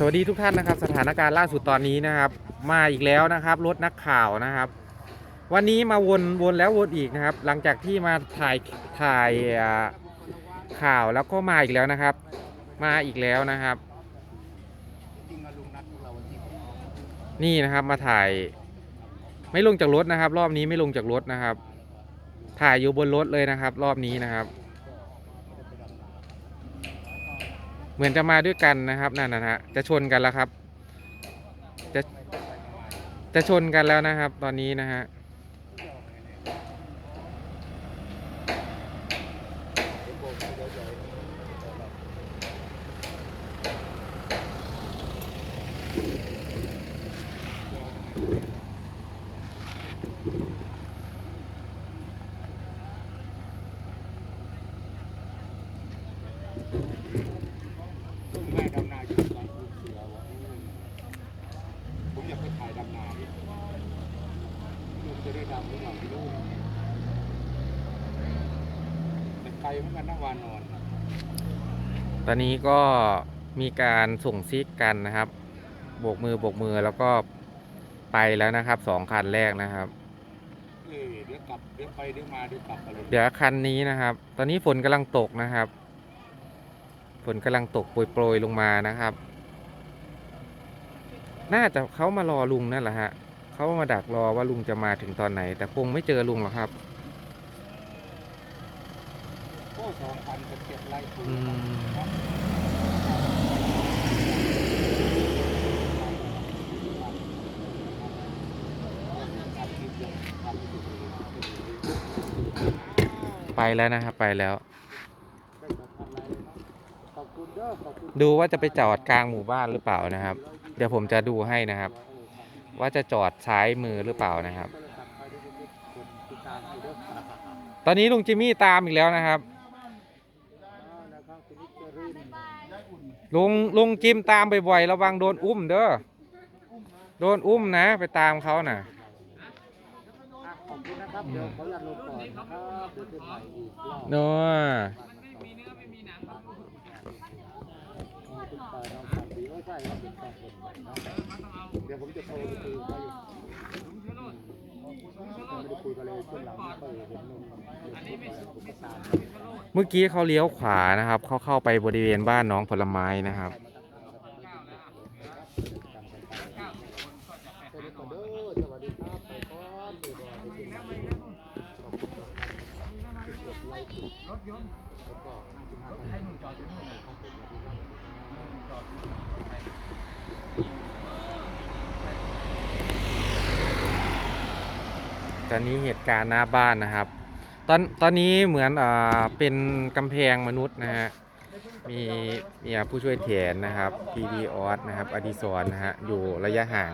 สวัสดีทุกท่านนะครับ สถานการณ์ล่าสุดตอนนี้นะครับ มาอีกแล้วนะครับ รถนักข่าวนะครับ วันนี้มาวนวนแล้ววนอีกนะครับ หลังจากที่มาถ่ายถ่ายข่าวแล้วก็มาอีกแล้วนะครับ มาอีกแล้วนะครับ นี่นะครับมาถ่าย ไม่ลงจากรถนะครับ รอบนี้ไม่ลงจากรถนะครับ ถ่ายอยู่บนรถเลยนะครับ รอบนี้นะครับ เหมือนจะมาด้วยกันนะครับนั่นนะฮะจะชนกันแล้วครับ จะจะชนกันแล้วนะครับ ตอนนี้นะฮะ ผมอยากไปถ่ายดำนาดิลุงจะได้ดำหรือเปล่าไม่รู้แต่ไกล เหมือนกันนะวานอนตอนนี้ก็มีการส่งซิกกันนะครับโบกมือโบกมือแล้วก็ไปแล้วนะครับสองคันแรกนะครับ เออเดี๋ยวกลับเดี๋ยวไปเดี๋ยวมาเดี๋ยวกลับอะไรเดี๋ยวคันนี้นะครับ ตอนนี้ฝนกำลังตกนะครับ ฝนกำลังตกโปรยๆลงมานะครับ น่าจะเขามารอลุงนั่นแหละฮะเขามาดักรอว่าลุงจะมาถึงตอนไหน แต่คงไม่เจอลุงหรอกครับ โอ้ สองพันเจ็ดไร่ถูกอืมไปแล้วนะครับไปแล้ว ขอบคุณเด้อขอบคุณดูว่าจะไปจอดกลางหมู่บ้านหรือเปล่านะครับ เดี๋ยวผมจะดูให้นะครับ ว่าจะจอดซ้ายมือหรือเปล่านะครับ ตอนนี้ลุงจิมมี่ตามอีกแล้วนะครับ ลุงลุงจิมตามบ่อยๆระวังโดนอุ้มเด้อโดนอุ้มนะ ไปตามเขาน่ะขอบคุณนะครับเดี๋ยวขออนุญาตลงก่อนนะครับเดี๋ยวจะถ่ายอีกรอบเนาะคุณตาน้องสามปีไม่ใช่ครับเป็นสองคนนะเดี๋ยวผมจะโทรไปคุยกับเขาอยู่ ไม่ได้คุยกันเลยช่วงหลังไม่ค่อยเห็นนุ่มผมก็ตามเมื่อกี้เขาเลี้ยวขวานะครับ เขาเข้าไปบริเวณบ้านน้องผลไม้นะครับ สวัสดีก่อนเด้อสวัสดีครับไปก่อนไปก่อนไปกินน้ำมันขอบคุณครับกดไลค์กดรถยนต์แล้วก็55ให้หนุ่มจอดอยู่นู่นของผมนะครับ ตอนนี้เหตุการณ์หน้าบ้านนะครับ ตอนตอนนี้เหมือนอ่าเป็นกำแพงมนุษย์นะฮะมีมีผู้ช่วยแทนนะครับพีดีออสนะครับอดิศรนะฮะอยู่ระยะห่าง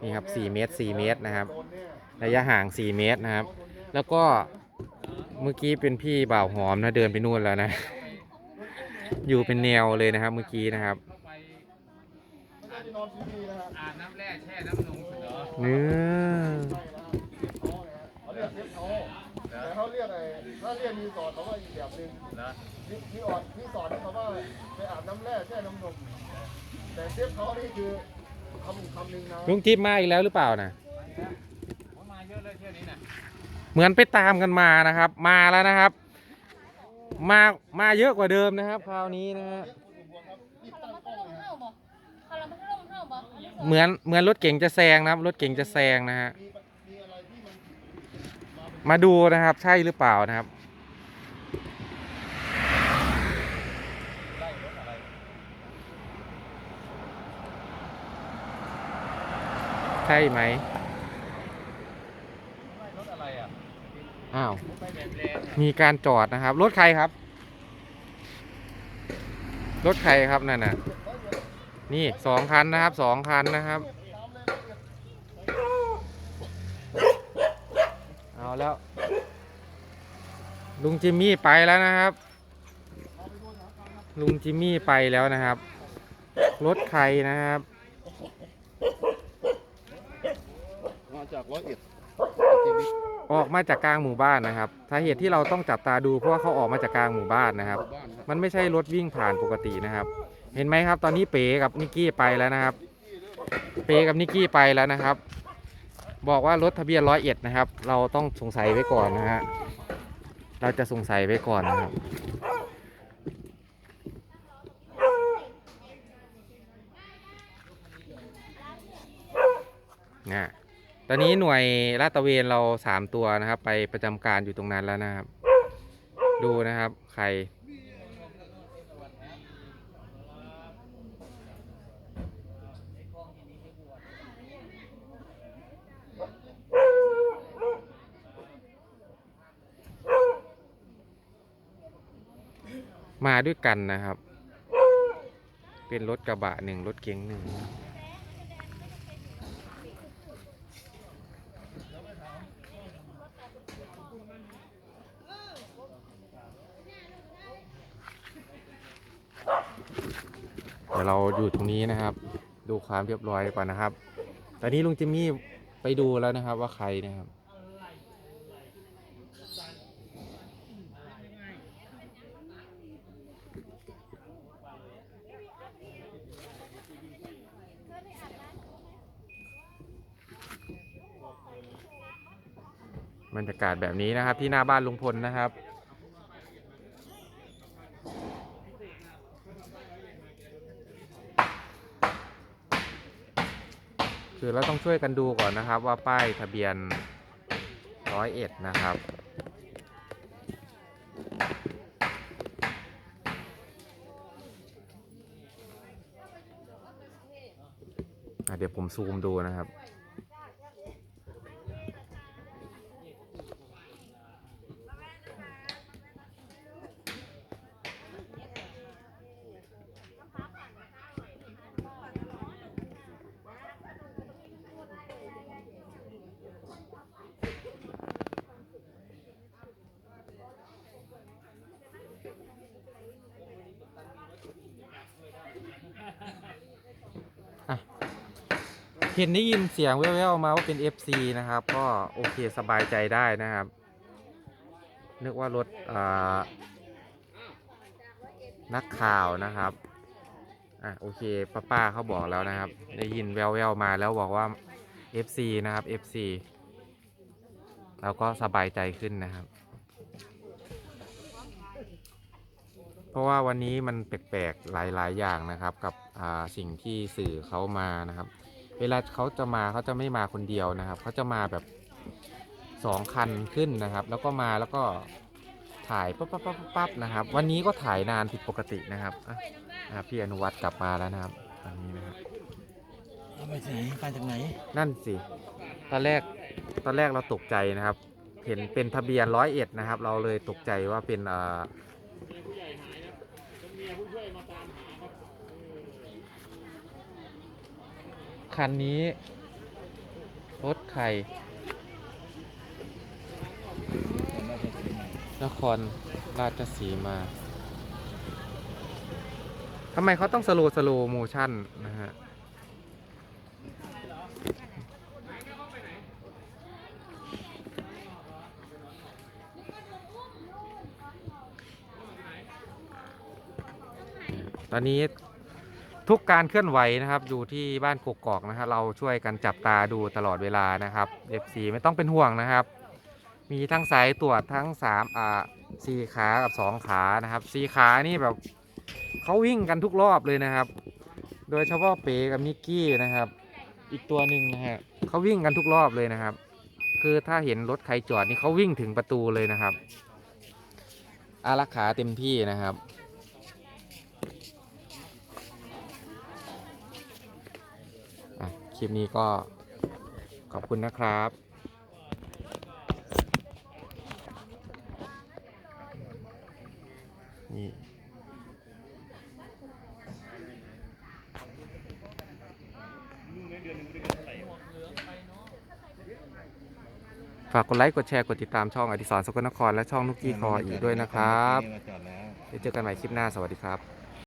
นี่ครับ4เมตร4เมตรนะครับ ระยะห่าง 4 เมตรนะครับ แล้วก็เมื่อกี้เป็นพี่บ่าวหอมนะเดินไปนู่นแล้วนะ อยู่เป็นแนวเลยนะครับ เมื่อกี้นะครับเนื้อ เขาเรียกเซฟโท แต่เขาเรียกไอ้ถ้าเรียกรีสอร์ทเขาว่าอีกแบบหนึ่งเหรอรีรีออร์ทรีสอร์ทนี่เขาว่าไปอาบน้ำแร่แช่น้ำนมแต่เซฟเขานี่คือคำอีกคำหนึ่งนะลุงจิ๊บมาอีกแล้วหรือเปล่านะผมมาเยอะเลยเที่ยวนี้น่ะเหมือนไปตามกันมานะครับ มาแล้วนะครับ มามาเยอะกว่าเดิมนะครับ คราวนี้นะฮะเหมือนเหมือนรถเก่งจะแซงนะครับ รถเก่งจะแซงนะฮะมาดูนะครับใช่หรือเปล่านะครับ ใช่ไหมรถอะไรอะอ้าวไปแบบแรงมีการจอดนะครับ รถใครครับ รถใครครับนั่นน่ะ นี่สองคันนะครับสองคันนะครับ เอา แล้ว ลุงจิมมี่ไปแล้วนะครับ ลุงจิมมี่ไปแล้วนะครับ รถใครนะครับ มาจากร้อยเอ็ดออกมาจากกลางหมู่บ้านนะครับสาเหตุที่เราต้องจับตาดูเพราะว่าเขาออกมาจากกลางหมู่บ้านนะครับ บ้านครับมันไม่ใช่รถวิ่งผ่านปกตินะครับ เห็นไหมครับ ตอนนี้เป๋กับนิกกี้ไปแล้วนะครับ เป๋กับนิกกี้ไปแล้วนะครับ บอกว่ารถทะเบียนร้อยเอ็ดนะครับ เราต้องสงสัยไว้ก่อนนะฮะ เราจะสงสัยไว้ก่อนนะครับ นะ ตอนนี้หน่วยลาดตระเวนเราสามตัวนะครับ ไปประจำการอยู่ตรงนั้นแล้วนะครับ ดูนะครับ ใคร มาด้วยกันนะครับ เป็นรถกระบะหนึ่งรถเก๋งหนึ่งเดี๋ยวเราอยู่ตรงนี้นะครับ ดูความเรียบร้อยก่อนนะครับ ตอนนี้ลุงจิมมี่ไปดูแล้วนะครับว่าใครนะครับ บรรยากาศแบบนี้นะครับ ที่หน้าบ้านลุงพลนะครับ คือเราต้องช่วยกันดูก่อนนะครับ ว่าป้ายทะเบียนร้อยเอ็ดนะครับเดี๋ยวผมซูมดูนะครับ เห็นได้ยินเสียงแว่วๆมาว่าเป็น FC นะครับ ก็โอเคสบายใจได้นะครับ นึกว่ารถนักข่าวนะครับอะโอเคป้าป้าเขาบอกแล้วนะครับ ได้ยินแว่วๆมาแล้วบอกว่า FC นะครับ FC เราก็สบายใจขึ้นนะครับ เพราะว่าวันนี้มันแปลกๆหลายๆอย่างนะครับกับ สิ่งที่สื่อเขามานะครับ เวลาเขาจะมาเขาจะไม่มาคนเดียวนะครับเขาจะมาแบบสองคันขึ้นนะครับ แล้วก็มาแล้วก็ถ่ายปั๊บปั๊บปั๊บปั๊บปั๊บนะครับ วันนี้ก็ถ่ายนานผิดปกตินะครับอะอะพี่อนุวัฒน์กลับมาแล้วนะครับตอนนี้นะครับเอาไปไหนไปจากไหน นั่นสิตอนแรกตอนแรกเราตกใจนะครับ เห็นเป็นทะเบียนร้อยเอ็ดนะครับ เราเลยตกใจว่าเป็นเอ่อ คันนี้ รถใครนครราชสีมาทำไมเขาต้องสโลสโลโมชั่นนะฮะ ตอนนี้ ทุกการเคลื่อนไหวนะครับอยู่ที่บ้านกกอกนะครับเราช่วยกันจับตาดูตลอดเวลานะครับ FC ไม่ต้องเป็นห่วงนะครับ มีทั้งสายตรวจทั้ง3อ่าสี่ขากับ 2 ขานะครับสี่ขานี่แบบเขาวิ่งกันทุกรอบเลยนะครับ โดยเฉพาะเป๋กับนิกกี้นะครับ อีกตัวหนึ่งนะฮะเขาวิ่งกันทุกรอบเลยนะครับ คือถ้าเห็นรถใครจอดนี่เขาวิ่งถึงประตูเลยนะครับอารักขาเต็มที่นะครับ อะ คลิปนี้ก็ขอบคุณนะครับนี่ฝากกดไลค์ กดแชร์ กดติดตามช่องอดิศรสกลนคร และช่องนุกกี้คออีกด้วยนะครับมาจอดแล้วเดี๋ยวเจอกันใหม่คลิปหน้า สวัสดีครับ